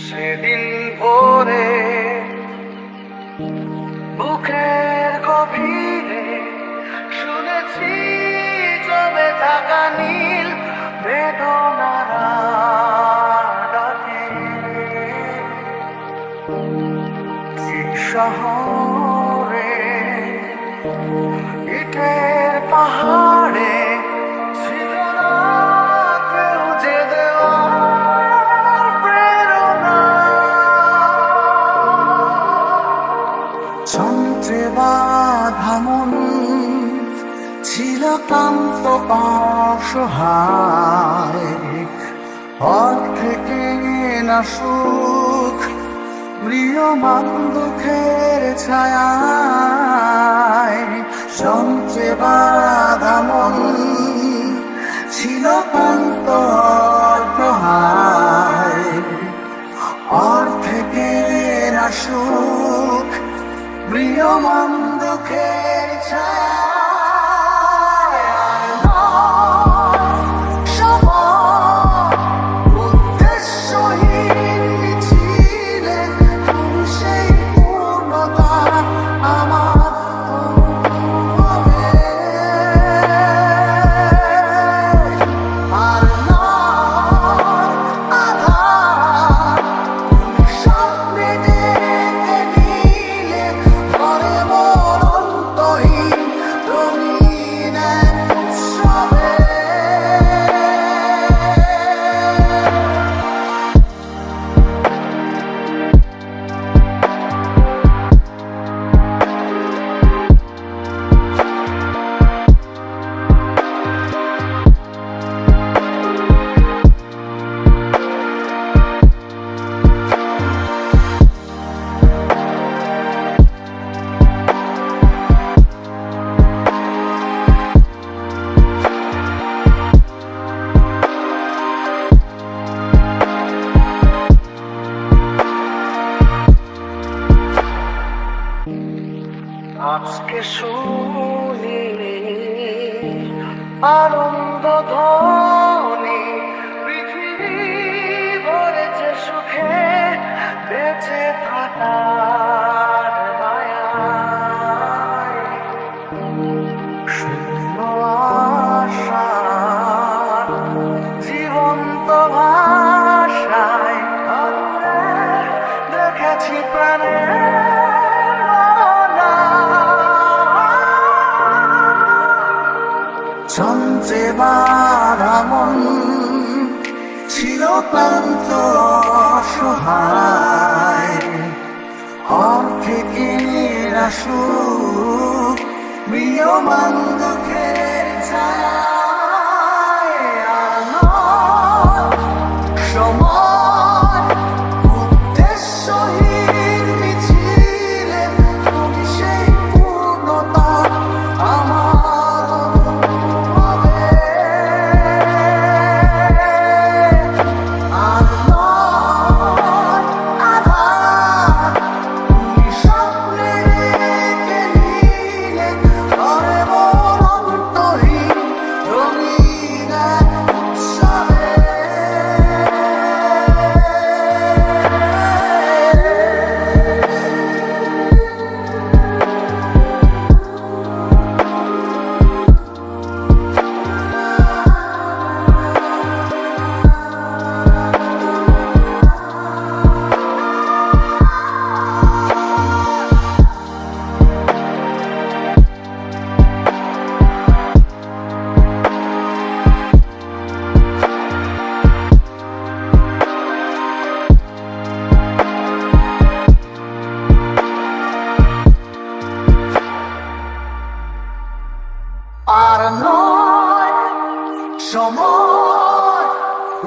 সেদিন ভোরে বুকের গভীরে শুনেছি জমে থাকা নীল বেদনারা শহরে ইটের পাহাড়ে ছিল ক্লান্ত অসহায়। অর্থে না সুখ প্রিয়মান দুঃখের ছায়ায়। সঞ্চে বাধা ছিল ক্লান্ত অসহায় অর্থে না সুখ প্রিয়মান দুঃখের আজকে শুনি আনন্দ পৃথিবী ভরেছে সুখে বেঁচে জীবন্ত ভাষায় দেখেছি প্রাণের সঞ্চে বাধা মন ছিল ক্লান্ত অসহায়। অর্থে কিনে সুখ প্রিয় মান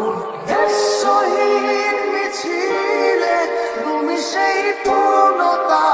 উদ্দেশ্যহীন মিছিলে তুমি সেই পূর্ণতা